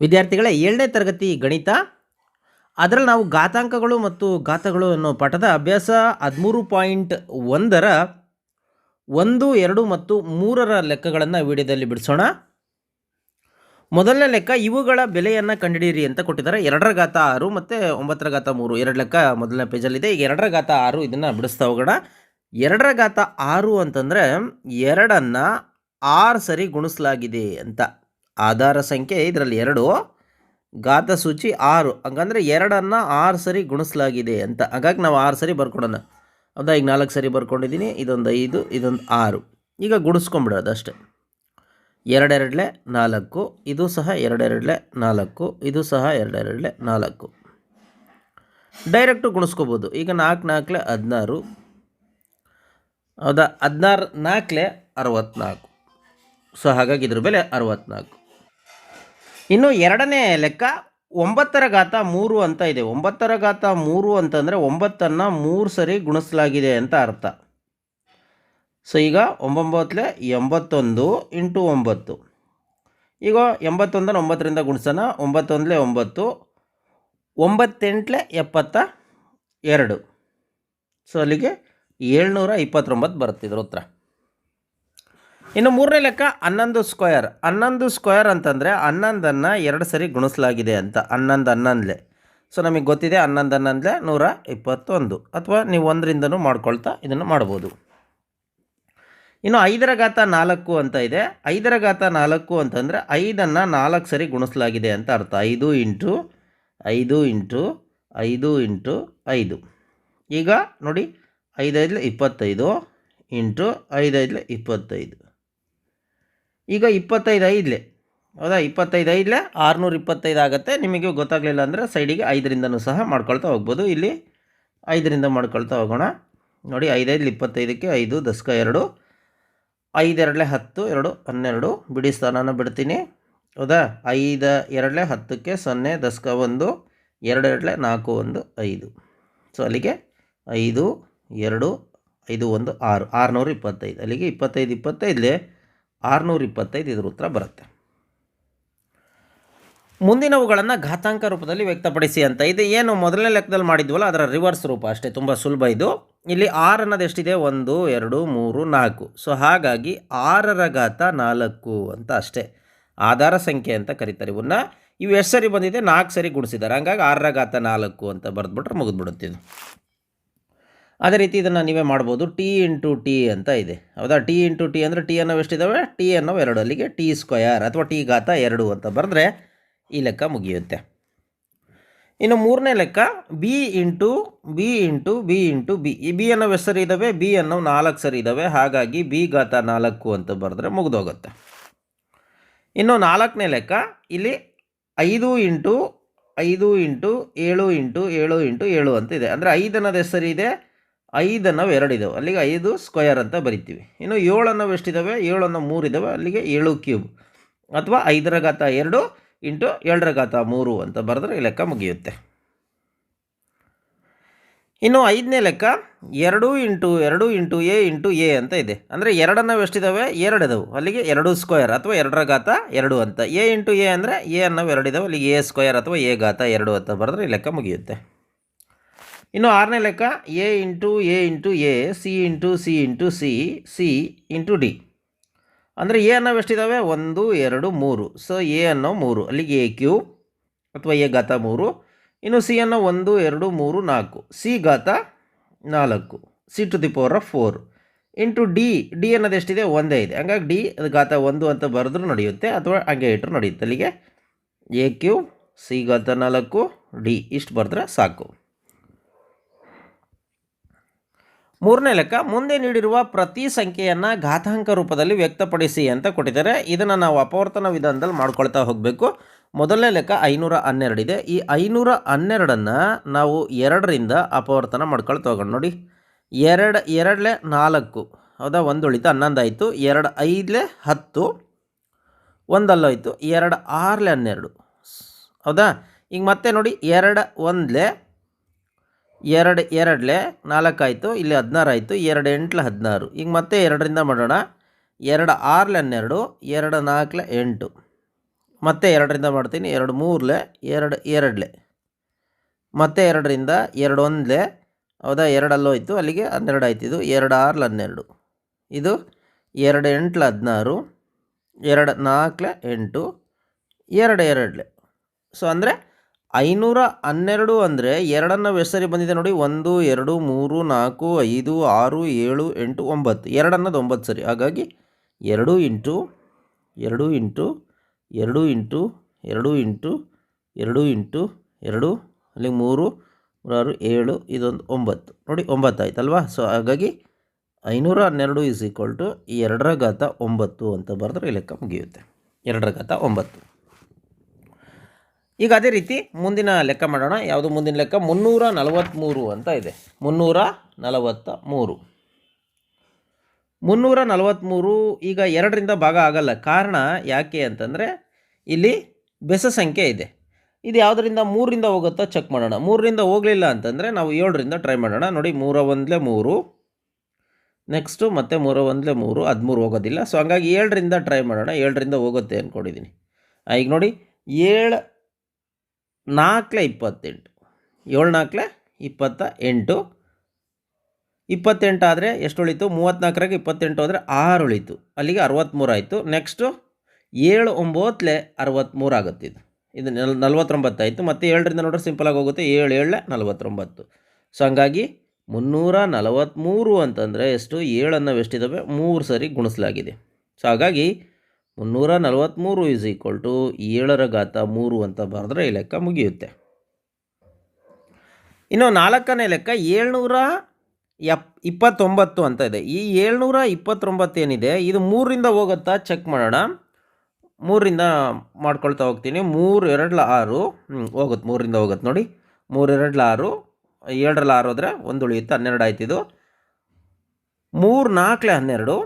ವಿದ್ಯಾರ್ಥಿಗಳೇ, ಏಳನೇ ತರಗತಿ ಗಣಿತ. ಅದರಲ್ಲಿ ನಾವು ಘಾತಾಂಕಗಳು ಮತ್ತು ಘಾತಗಳು ಅನ್ನೋ ಪಾಠದ ಅಭ್ಯಾಸ ಹದಿಮೂರು ಪಾಯಿಂಟ್ ಒಂದರ ಒಂದು, ಎರಡು ಮತ್ತು ಮೂರರ ಲೆಕ್ಕಗಳನ್ನು ವಿಡಿಯೋದಲ್ಲಿ ಬಿಡಿಸೋಣ. ಮೊದಲನೇ ಲೆಕ್ಕ, ಇವುಗಳ ಬೆಲೆಯನ್ನು ಕಂಡುಹಿಡಿಯಿರಿ ಅಂತ ಕೊಟ್ಟಿದ್ದಾರೆ. ಎರಡರ ಘಾತ ಆರು ಮತ್ತು ಒಂಬತ್ತರ ಘಾತ ಮೂರು. ಎರಡು ಲೆಕ್ಕ ಮೊದಲನೇ ಪೇಜಲ್ಲಿದೆ. ಈಗ ಎರಡರ ಘಾತ ಆರು ಇದನ್ನು ಬಿಡಿಸ್ತಾ ಹೋಗೋಣ. ಎರಡರ ಘಾತ ಆರು ಅಂತಂದರೆ ಎರಡನ್ನು ಆರು ಸರಿ ಗುಣಿಸಲಾಗಿದೆ ಅಂತ. ಆಧಾರ ಸಂಖ್ಯೆ ಇದರಲ್ಲಿ ಎರಡು, ಘಾತ ಸೂಚಿ ಆರು. ಹಂಗಂದರೆ ಎರಡನ್ನು ಆರು ಸರಿ ಗುಣಿಸಲಾಗಿದೆ ಅಂತ. ಹಾಗಾಗಿ ನಾವು ಆರು ಸರಿ ಬರ್ಕೊಡೋಣ. ಹೌದಾ ಈಗ ನಾಲ್ಕು ಸರಿ ಬರ್ಕೊಂಡಿದ್ದೀನಿ ಇದೊಂದು ಐದು, ಇದೊಂದು ಆರು. ಈಗ ಗುಣಿಸ್ಕೊಂಬಿಡೋದು ಅಷ್ಟೆ ಎರಡೆರಡಲೆ ನಾಲ್ಕು, ಇದು ಸಹ ಎರಡೆರಡಲೆ ನಾಲ್ಕು, ಇದು ಸಹ ಎರಡೆರಡಲೆ ನಾಲ್ಕು. ಡೈರೆಕ್ಟು ಗುಣಿಸ್ಕೋಬೋದು. ಈಗ ನಾಲ್ಕು ನಾಲ್ಕಲೆ ಹದಿನಾರು. ಹೌದಾ? ಹದಿನಾರು ನಾಲ್ಕಲೆ ಅರವತ್ತ್ನಾಲ್ಕು ಸೊ ಹಾಗಾಗಿ ಇದ್ರ ಬೆಲೆ ಅರವತ್ತ್ನಾಲ್ಕು ಇನ್ನು ಎರಡನೇ ಲೆಕ್ಕ ಒಂಬತ್ತರ ಘಾತ ಮೂರು ಅಂತ ಇದೆ. ಒಂಬತ್ತರ ಘಾತ ಮೂರು ಅಂತಂದರೆ ಒಂಬತ್ತನ್ನು ಮೂರು ಸರಿ ಗುಣಿಸಲಾಗಿದೆ ಅಂತ ಅರ್ಥ. ಸೊ, ಈಗ ಒಂಬೊಂಬತ್ತಲೆ ಎಂಬತ್ತೊಂದು ಇಂಟು ಒಂಬತ್ತು. ಈಗ ಎಂಬತ್ತೊಂದನ್ನು ಒಂಬತ್ತರಿಂದ ಗುಣಿಸೋಣ. ಒಂಬತ್ತೊಂದಲೇ ಒಂಬತ್ತು, ಒಂಬತ್ತೆಂಟ್ಲೆ ಎಪ್ಪತ್ತ ಎರಡು. ಸೊ, ಅಲ್ಲಿಗೆ ಏಳ್ನೂರ ಇಪ್ಪತ್ತೊಂಬತ್ತು ಬರುತ್ತಿದ್ರು ಉತ್ತರ. ಇನ್ನು ಮೂರನೇ ಲೆಕ್ಕ ಹನ್ನೊಂದು ಸ್ಕ್ವಯರ್ ಹನ್ನೊಂದು ಸ್ಕ್ವಯರ್ ಅಂತಂದರೆ ಹನ್ನೊಂದನ್ನು ಎರಡು ಸರಿ ಗುಣಿಸಲಾಗಿದೆ ಅಂತ. ಹನ್ನೊಂದು ಹನ್ನೊಂದಲೆ. ಸೊ ನಮಗೆ ಗೊತ್ತಿದೆ ಹನ್ನೊಂದು ಹನ್ನೊಂದಲೆ ನೂರ ಇಪ್ಪತ್ತೊಂದು. ಅಥವಾ ನೀವು ಒಂದರಿಂದನೂ ಮಾಡ್ಕೊಳ್ತಾ ಇದನ್ನು ಮಾಡ್ಬೋದು. ಇನ್ನು ಐದರ ಘಾತ ನಾಲ್ಕು ಅಂತ ಇದೆ. ಐದರ ಘಾತ ನಾಲ್ಕು ಅಂತಂದರೆ ಐದನ್ನು ನಾಲ್ಕು ಸರಿ ಗುಣಿಸಲಾಗಿದೆ ಅಂತ ಅರ್ಥ. ಐದು ಇಂಟು ಐದು ಇಂಟು ಐದು ಇಂಟು ಐದು. ಈಗ ನೋಡಿ, ಐದೈದಲೆ ಇಪ್ಪತ್ತೈದು ಇಂಟು ಐದೈದಲೆ ಇಪ್ಪತ್ತೈದು. ಈಗ ಇಪ್ಪತ್ತೈದು ಐದಲೆ. ಹೌದಾ? ಇಪ್ಪತ್ತೈದು ಐದಲೆ, ಆರುನೂರ ಇಪ್ಪತ್ತೈದು ಆಗುತ್ತೆ. ನಿಮಗೆ ಗೊತ್ತಾಗಲಿಲ್ಲ ಅಂದರೆ ಸೈಡಿಗೆ ಐದರಿಂದನೂ ಸಹ ಮಾಡ್ಕೊಳ್ತಾ ಹೋಗ್ಬೋದು. ಇಲ್ಲಿ ಐದರಿಂದ ಮಾಡ್ಕೊಳ್ತಾ ಹೋಗೋಣ. ನೋಡಿ ಐದೈದು ಇಪ್ಪತ್ತೈದಕ್ಕೆ ಐದು, ದಸಕ ಎರಡು, ಐದೆರಡಲೆ ಹತ್ತು, ಎರಡು, ಹನ್ನೆರಡು. ಬಿಡಿ ಸ್ಥಾನನ ಬಿಡ್ತೀನಿ. ಹೌದಾ? ಐದು ಎರಡಲೆ ಹತ್ತಕ್ಕೆ ಸೊನ್ನೆ ದಶಕ ಒಂದು, ಎರಡೆರಡಲೆ ನಾಲ್ಕು ಒಂದು, ಐದು. ಸೊ, ಅಲ್ಲಿಗೆ ಐದು, ಎರಡು, ಐದು, ಒಂದು, ಆರು. ಆರುನೂರ ಇಪ್ಪತ್ತೈದು. ಅಲ್ಲಿಗೆ ಇಪ್ಪತ್ತೈದು, ಇಪ್ಪತ್ತೈದಲೆ ಆರುನೂರ ಇಪ್ಪತ್ತೈದು ಇದರ ಉತ್ತರ ಬರುತ್ತೆ. ಮುಂದಿನವುಗಳನ್ನು ಘಾತಾಂಕ ರೂಪದಲ್ಲಿ ವ್ಯಕ್ತಪಡಿಸಿ ಅಂತ. ಇದು ಏನು ಮೊದಲನೇ ಲೆಕ್ಕದಲ್ಲಿ ಮಾಡಿದ್ವಲ್ಲ, ಅದರ ರಿವರ್ಸ್ ರೂಪ ಅಷ್ಟೇ, ತುಂಬ ಸುಲಭ ಇದು. ಇಲ್ಲಿ ಆರು ಅನ್ನೋದು ಎಷ್ಟಿದೆ? ಒಂದು, ಎರಡು, ಮೂರು, ನಾಲ್ಕು. ಸೊ ಹಾಗಾಗಿ ಆರರ ಘಾತ ನಾಲ್ಕು ಅಂತ ಅಷ್ಟೇ. ಆಧಾರ ಸಂಖ್ಯೆ ಅಂತ ಕರೀತಾರೆ ಇವನ್ನ. ಇವು ಎಷ್ಟು ಸರಿ ಬಂದಿದೆ? ನಾಲ್ಕು ಸರಿ ಗುಣಿಸಿದ್ದಾರೆ. ಹಂಗಾಗಿ ಆರರ ಘಾತ ನಾಲ್ಕು ಅಂತ ಬರೆದ್ಬಿಟ್ರೆ ಮುಗಿದ್ಬಿಡುತ್ತೆ ಇದು. ಅದೇ ರೀತಿ ಇದನ್ನು ನೀವೇ ಮಾಡ್ಬೋದು ಟಿ ಇಂಟು ಟಿ ಅಂತ ಇದೆ. ಹೌದಾ? ಟಿ ಇಂಟು ಟಿ ಅಂದರೆ ಟಿ ಅನ್ನೋ ಎಷ್ಟಿದ್ದಾವೆ ಟಿ ಅನ್ನೋ ಎರಡು ಅಲ್ಲಿಗೆ ಟಿ ಸ್ಕ್ವಯರ್ ಅಥವಾ ಟಿ ಘಾತ ಎರಡು ಅಂತ ಬರೆದ್ರೆ ಈ ಲೆಕ್ಕ ಮುಗಿಯುತ್ತೆ. ಇನ್ನು ಮೂರನೇ ಲೆಕ್ಕ B into B into B into B ಈ ಬಿ ಅನ್ನೋ ಎಷ್ಟು ಸರಿ ಇದ್ದಾವೆ ಬಿ ಅನ್ನೋ ನಾಲ್ಕು ಸರಿ ಇದ್ದಾವೆ ಹಾಗಾಗಿ ಬಿ ಘಾತ ನಾಲ್ಕು ಅಂತ ಬರೆದ್ರೆ ಮುಗಿದೋಗುತ್ತೆ. ಇನ್ನು ನಾಲ್ಕನೇ ಲೆಕ್ಕ ಇಲ್ಲಿ ಐದು ಇಂಟು ಐದು ಇಂಟು ಏಳು ಇಂಟು ಏಳು ಇಂಟು ಏಳು ಅಂತ ಇದೆ. ಅಂದರೆ ಐದು ಅನ್ನೋದು ಇದೆ? ಐದು ಅನ್ನೋವು ಎರಡು ಇದ್ದಾವೆ ಅಲ್ಲಿಗೆ ಐದು ಸ್ಕ್ವಯರ್ ಅಂತ ಬರಿತೀವಿ. ಇನ್ನು ಏಳು ಅನ್ನೋವು ಎಷ್ಟಿದ್ದಾವೆ ಏಳು ಅನ್ನೋ ಮೂರು ಇದ್ದಾವೆ ಅಲ್ಲಿಗೆ ಏಳು ಕ್ಯೂಬ್ ಅಥವಾ ಐದರ ಘಾತ ಎರಡು ಇಂಟು ಎರಡರ ಘಾತ ಮೂರು ಅಂತ ಬರೆದ್ರೆ ಈ ಲೆಕ್ಕ ಮುಗಿಯುತ್ತೆ. ಇನ್ನು ಐದನೇ ಲೆಕ್ಕ ಎರಡು ಇಂಟು ಎರಡು ಇಂಟು ಎ ಇಂಟು ಎ ಅಂತ ಇದೆ. ಅಂದರೆ ಎರಡನ್ನು ಎಷ್ಟಿದ್ದಾವೆ ಎರಡು ಇದಾವೆ. ಅಲ್ಲಿಗೆ ಎರಡು ಸ್ಕ್ವಯರ್ ಅಥವಾ ಎರಡರ ಘಾತ ಎರಡು ಅಂತ. ಎ ಇಂಟು ಎ ಅಂದರೆ ಎ ಅನ್ನೋವು ಎರಡು ಇದಾವೆ. ಅಲ್ಲಿಗೆ ಎ ಸ್ಕ್ವಯರ್ ಅಥವಾ ಎ ಘಾತ ಎರಡು ಅಂತ ಬರೆದ್ರೆ ಈ ಲೆಕ್ಕ ಮುಗಿಯುತ್ತೆ. ಇನ್ನು ಆರನೇ ಲೆಕ್ಕ A into A into A, C into C into C C into D. ಅಂದರೆ ಎ ಅನ್ನೋ ಎಷ್ಟಿದ್ದಾವೆ ಒಂದು, ಎರಡು, ಮೂರು. ಸೊ, ಎ ಅನ್ನೋ ಮೂರು. ಅಲ್ಲಿಗೆ ಎ ಕ್ಯೂ ಅಥವಾ ಎ ಘಾತ ಮೂರು. ಇನ್ನು ಸಿ ಅನ್ನೋ ಒಂದು, ಎರಡು, ಮೂರು, ನಾಲ್ಕು. ಸಿ ಘಾತ ನಾಲ್ಕು. C to the power of four. Into D D ಅನ್ನೋದು ಎಷ್ಟಿದೆ? ಒಂದೇ ಇದೆ. ಹಂಗಾಗಿ ಡಿ ಅದು ಘಾತ ಒಂದು ಅಂತ ಬರೆದ್ರೂ ನಡೆಯುತ್ತೆ, ಅಥವಾ ಹಂಗೆ ಇಟ್ಟರು ನಡೆಯುತ್ತೆ. ಅಲ್ಲಿಗೆ ಎ ಕ್ಯೂ, ಸಿ ಗಾತ ನಾಲ್ಕು, ಡಿ. ಇಷ್ಟು ಬರೆದ್ರೆ ಸಾಕು. ಮೂರನೇ ಲೆಕ್ಕ, ಮುಂದೆ ನೀಡಿರುವ ಪ್ರತಿ ಸಂಖ್ಯೆಯನ್ನು ಘಾತಾಂಕ ರೂಪದಲ್ಲಿ ವ್ಯಕ್ತಪಡಿಸಿ ಅಂತ ಕೊಟ್ಟಿದ್ದಾರೆ. ಇದನ್ನು ನಾವು ಅಪವರ್ತನ ವಿಧಾನದಲ್ಲಿ ಮಾಡ್ಕೊಳ್ತಾ ಹೋಗಬೇಕು. ಮೊದಲನೇ ಲೆಕ್ಕ ಐನೂರ ಹನ್ನೆರಡಿದೆ ಈ ಐನೂರ ಹನ್ನೆರಡನ್ನು ನಾವು ಎರಡರಿಂದ ಅಪವರ್ತನ ಮಾಡ್ಕೊಳ್ತಾ ಹೋಗೋಣ ನೋಡಿ. ಎರಡು, ಎರಡಲೆ ನಾಲ್ಕು. ಹೌದಾ? ಒಂದು ಉಳಿತು ಹನ್ನೊಂದು ಆಯಿತು. ಎರಡು, ಐದಲೆ ಹತ್ತು. ಒಂದಲ್ಲೋಯ್ತು ಎರಡು, ಆರಲೆ ಹನ್ನೆರಡು. ಹೌದಾ? ಈಗ ಮತ್ತೆ ನೋಡಿ. ಎರಡು, ಒಂದಲೆ ಎರಡು, ಎರಡಲೆ ನಾಲ್ಕಾಯಿತು ಇಲ್ಲಿ ಹದಿನಾರು ಆಯಿತು, ಎರಡು ಎಂಟ್ಲ ಹದಿನಾರು. ಈಗ ಮತ್ತೆ ಎರಡರಿಂದ ಮಾಡೋಣ. ಎರಡು ಆರ್ಲೆ ಹನ್ನೆರಡು, ಎರಡು ನಾಲ್ಕಲೆ ಎಂಟು. ಮತ್ತೆ ಎರಡರಿಂದ ಮಾಡ್ತೀನಿ, ಎರಡು ಮೂರಲೆ, ಎರಡು ಎರಡಲೆ. ಮತ್ತೆ ಎರಡರಿಂದ ಎರಡು ಒಂದಲೆ, ಹೌದಾ? ಎರಡಲ್ಲೂ ಹೋಯ್ತು, ಅಲ್ಲಿಗೆ ಹನ್ನೆರಡು ಆಯ್ತು. ಇದು ಎರಡು ಆರ್ಲೆ ಹನ್ನೆರಡು. ಇದು ಎರಡು ಎಂಟ್ಲ ಹದಿನಾರು, ಎರಡು ನಾಲ್ಕಲೆ ಎಂಟು, ಎರಡು ಎರಡಲೆ. ಸೊ ಅಂದರೆ ಐನೂರ ಹನ್ನೆರಡು ಅಂದರೆ ಎರಡನ್ನು ಸರಿ ಬಂದಿದೆ ನೋಡಿ, ಒಂದು, ಎರಡು, ಮೂರು, ನಾಲ್ಕು, ಐದು, ಆರು, ಏಳು, ಎಂಟು, ಒಂಬತ್ತು. ಎರಡನ್ನದು ಒಂಬತ್ತು ಸರಿ. ಹಾಗಾಗಿ ಎರಡು ಇಂಟು ಎರಡು ಇಂಟು ಎರಡು ಇಂಟು ಎರಡು ಇಂಟು ಎರಡು ಇಂಟು, ಎರಡು, ಅಲ್ಲಿ ಮೂರು ಮೂರಾರು ಏಳು, ಇದೊಂದು ಒಂಬತ್ತು. ನೋಡಿ, ಒಂಬತ್ತು ಆಯ್ತಲ್ವಾ? ಸೊ ಹಾಗಾಗಿ ಐನೂರ ಹನ್ನೆರಡು ಈಸ್ ಈಕ್ವಲ್ ಟು ಎರಡರ ಘಾತ ಒಂಬತ್ತು ಅಂತ ಬರೆದ್ರೆ ಈ ಲೆಕ್ಕ ಮುಗಿಯುತ್ತೆ. ಎರಡರ ಘಾತ ಒಂಬತ್ತು. ಈಗ ಅದೇ ರೀತಿ ಮುಂದಿನ ಲೆಕ್ಕ ಮಾಡೋಣ. ಯಾವುದು ಮುಂದಿನ ಲೆಕ್ಕ? ಮುನ್ನೂರ ನಲವತ್ತ್ಮೂರು ಅಂತ ಇದೆ. ಮುನ್ನೂರ ನಲವತ್ತ ಮೂರು ಮುನ್ನೂರ ನಲವತ್ತ್ಮೂರು ಈಗ ಎರಡರಿಂದ ಭಾಗ ಆಗಲ್ಲ. ಕಾರಣ ಯಾಕೆ ಅಂತಂದರೆ ಇಲ್ಲಿ ಬೆಸ ಸಂಖ್ಯೆ ಇದೆ. ಇದು ಯಾವುದರಿಂದ? ಮೂರರಿಂದ ಹೋಗುತ್ತೋ ಚೆಕ್ ಮಾಡೋಣ. ಮೂರರಿಂದ ಹೋಗಲಿಲ್ಲ ಅಂತಂದರೆ ನಾವು ಏಳರಿಂದ ಟ್ರೈ ಮಾಡೋಣ. ನೋಡಿ, ಮೂರ ಒಂದಲೇ ಮೂರು. ನೆಕ್ಸ್ಟು ಮತ್ತೆ ಮೂರ ಒಂದಲೇ ಮೂರು. ಹದಿಮೂರು ಹೋಗೋದಿಲ್ಲ. ಸೊ ಹಂಗಾಗಿ ಏಳರಿಂದ ಟ್ರೈ ಮಾಡೋಣ. ಏಳರಿಂದ ಹೋಗುತ್ತೆ ಅಂದ್ಕೊಂಡಿದ್ದೀನಿ ಈಗ ನೋಡಿ, ಏಳು ನಾಲ್ಕಲೆ ಇಪ್ಪತ್ತೆಂಟು. ಏಳು ನಾಲ್ಕಲೆ ಇಪ್ಪತ್ತ ಎಂಟು. ಇಪ್ಪತ್ತೆಂಟು ಆದರೆ ಎಷ್ಟು ಉಳಿತು ಮೂವತ್ತ್ನಾಲ್ಕರಾಗೆ ಇಪ್ಪತ್ತೆಂಟು ಆದರೆ ಆರು ಉಳಿತು ಅಲ್ಲಿಗೆ ಅರವತ್ತ್ಮೂರು ಆಯಿತು. ನೆಕ್ಸ್ಟು ಏಳು ಒಂಬತ್ತಲೆ ಅರವತ್ತ್ಮೂರು ಆಗುತ್ತೆ ಇದು. ಇದು ನಲ್ ನಲ್ವತ್ತೊಂಬತ್ತಾಯಿತು ಮತ್ತು ಏಳರಿಂದ ನೋಡ್ರೆ ಸಿಂಪಲಾಗಿ ಹೋಗುತ್ತೆ. ಏಳು ಏಳೆ ನಲವತ್ತೊಂಬತ್ತು. ಸೊ ಹಂಗಾಗಿ ಮುನ್ನೂರ ನಲವತ್ತ್ಮೂರು ಅಂತಂದರೆ ಎಷ್ಟು? ಏಳನ್ನು ಎಷ್ಟಿದ್ದಾವೆ ಮೂರು ಸರಿ ಗುಣಿಸಲಾಗಿದೆ. ಸೊ ಹಾಗಾಗಿ ಮುನ್ನೂರ ನಲವತ್ತ್ಮೂರು ಈಸ್ ಈಕ್ವಲ್ ಟು ಏಳರ ಘಾತ ಮೂರು ಅಂತ ಬರೆದ್ರೆ ಈ ಲೆಕ್ಕ ಮುಗಿಯುತ್ತೆ. ಇನ್ನು ನಾಲ್ಕನೇ ಲೆಕ್ಕ ಏಳ್ನೂರ ಎಪ್, ಇಪ್ಪತ್ತೊಂಬತ್ತು ಅಂತ ಇದೆ. ಈ ಏಳ್ನೂರ ಇಪ್ಪತ್ತೊಂಬತ್ತು ಏನಿದೆ? ಇದು ಮೂರರಿಂದ ಹೋಗುತ್ತಾ? ಚೆಕ್ ಮಾಡೋಣ. ಮೂರರಿಂದ ಮಾಡ್ಕೊಳ್ತಾ ಹೋಗ್ತೀನಿ. ಮೂರು ಎರಡ್ಲ ಆರು ಹೋಗುತ್ತೆ, ಮೂರರಿಂದ ಹೋಗುತ್ತೆ ನೋಡಿ. ಮೂರು ಎರಡ್ಲ ಆರು ಏಳರಲ್ಲ ಆರು ಹೋದರೆ ಒಂದು ಉಳಿಯುತ್ತೆ ಹನ್ನೆರಡು ಆಯ್ತು ಇದು ಮೂರು ನಾಲ್ಕಲೆ ಹನ್ನೆರಡು.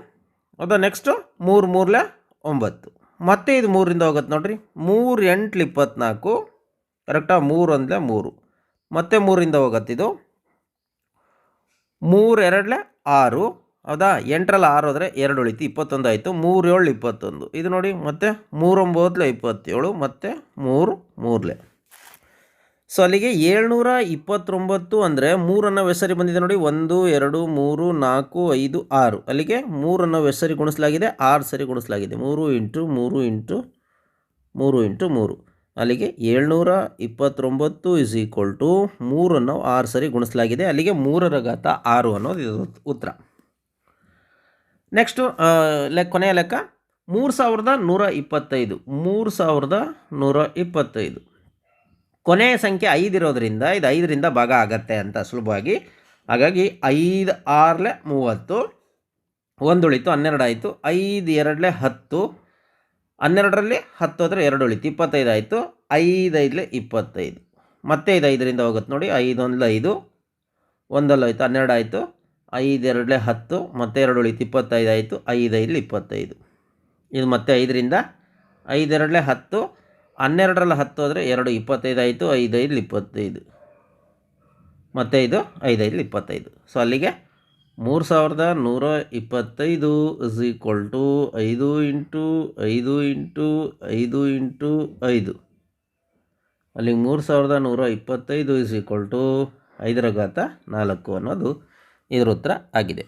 ಹೌದಾ ನೆಕ್ಸ್ಟು ಮೂರು ಮೂರಲೆ ಒಂಬತ್ತು. ಮತ್ತೆ ಇದು ಮೂರಿಂದ ಹೋಗುತ್ತೆ ನೋಡ್ರಿ. ಮೂರು ಎಂಟ್ಲು ಇಪ್ಪತ್ತ್ನಾಲ್ಕು ಕರೆಕ್ಟಾಗಿ ಮೂರು ಅಂದರೆ ಮೂರು. ಮತ್ತೆ ಮೂರಿಂದ ಹೋಗುತ್ತೆ ಇದು. ಮೂರು ಎರಡಲೆ ಆರು. ಹೌದಾ? ಎಂಟರಲ್ಲಿ ಆರು ಆದರೆ ಎರಡು ಉಳಿತು. ಇಪ್ಪತ್ತೊಂದು ಆಯಿತು. ಮೂರು ಏಳು ಇಪ್ಪತ್ತೊಂದು. ಇದು ನೋಡಿ ಮತ್ತೆ ಮೂರೊಂಬತ್ತಲೆ ಇಪ್ಪತ್ತೇಳು. ಮತ್ತು ಮೂರು ಮೂರಲೆ. ಸೊ ಅಲ್ಲಿಗೆ ಏಳ್ನೂರ ಇಪ್ಪತ್ತೊಂಬತ್ತು ಅಂದರೆ ಮೂರನ್ನು ಹೆಸರಿ ಬಂದಿದೆ ನೋಡಿ, ಒಂದು, ಎರಡು, ಮೂರು, ನಾಲ್ಕು, ಐದು, ಆರು. ಅಲ್ಲಿಗೆ ಮೂರನ್ನು ಹೆಸರಿ ಗುಣಿಸಲಾಗಿದೆ, ಆರು ಸರಿ ಗುಣಿಸಲಾಗಿದೆ. ಮೂರು ಇಂಟು ಮೂರು ಇಂಟು ಮೂರು ಇಂಟು ಮೂರು. ಅಲ್ಲಿಗೆ ಏಳ್ನೂರ ಇಪ್ಪತ್ತೊಂಬತ್ತು ಇಸ್ ಈಕ್ವಲ್ ಟು ಮೂರನ್ನು ಆರು ಸರಿ ಗುಣಿಸಲಾಗಿದೆ. ಅಲ್ಲಿಗೆ ಮೂರರ ಘಾತ ಆರು ಅನ್ನೋದು ಇದು ಉತ್ತರ. ನೆಕ್ಸ್ಟು ಲೆಕ್ಕ ಕೊನೆಯ ಲೆಕ್ಕ, ಮೂರು ಸಾವಿರದ ನೂರ ಇಪ್ಪತ್ತೈದು. ಮೂರು ಸಾವಿರದ ನೂರ ಇಪ್ಪತ್ತೈದು. ಕೊನೆಯ ಸಂಖ್ಯೆ ಐದಿರೋದ್ರಿಂದ ಇದು ಐದರಿಂದ ಭಾಗ ಆಗತ್ತೆ ಅಂತ ಸುಲಭವಾಗಿ. ಹಾಗಾಗಿ ಐದು ಆರಲೆ ಮೂವತ್ತು ಒಂದು ಉಳಿತು ಹನ್ನೆರಡು ಆಯಿತು. ಐದು ಎರಡಲೆ ಹತ್ತು, ಹನ್ನೆರಡರಲ್ಲಿ ಹತ್ತು ಹೋದರೆ ಎರಡು ಉಳಿತು, ಇಪ್ಪತ್ತೈದು ಆಯಿತು. ಐದೈದಲೆ ಇಪ್ಪತ್ತೈದು. ಮತ್ತೆ ಇದು ಐದರಿಂದ ಹೋಗುತ್ತೆ ನೋಡಿ, ಐದು ಒಂದಲ ಐದು ಒಂದಲ್ಲಿ ಹೋಯ್ತು ಹನ್ನೆರಡು ಆಯಿತು. ಐದು ಎರಡಲೆ ಹತ್ತು, ಮತ್ತೆ ಎರಡು ಉಳಿತು ಇಪ್ಪತ್ತೈದು ಆಯಿತು. ಐದೈದಲೆ ಇಪ್ಪತ್ತೈದು. ಇದು ಮತ್ತೆ ಐದರಿಂದ ಐದೆರಡಲೆ ಹತ್ತು ಹನ್ನೆರಡರಲ್ಲಿ ಹತ್ತು ಹೋದರೆ ಎರಡು, ಇಪ್ಪತ್ತೈದು ಆಯಿತು ಐದೈದು ಇಪ್ಪತ್ತೈದು. ಮತ್ತು ಇದು ಐದೈದು ಇಪ್ಪತ್ತೈದು. ಸೊ ಅಲ್ಲಿಗೆ ಮೂರು ಸಾವಿರದ ನೂರ ಇಪ್ಪತ್ತೈದು ಇಸ್ ಈಕ್ವಲ್ ಟು ಐದು ಇಂಟು ಐದು ಇಂಟು ಐದು ಇಂಟು ಐದು. ಅಲ್ಲಿಗೆ ಮೂರು ಸಾವಿರದ ನೂರ ಇಪ್ಪತ್ತೈದು ಇಸ್ ಈಕ್ವಲ್ ಟು ಐದರ ಘಾತ ನಾಲ್ಕು ಅನ್ನೋದು ಇದರ ಉತ್ತರ ಆಗಿದೆ.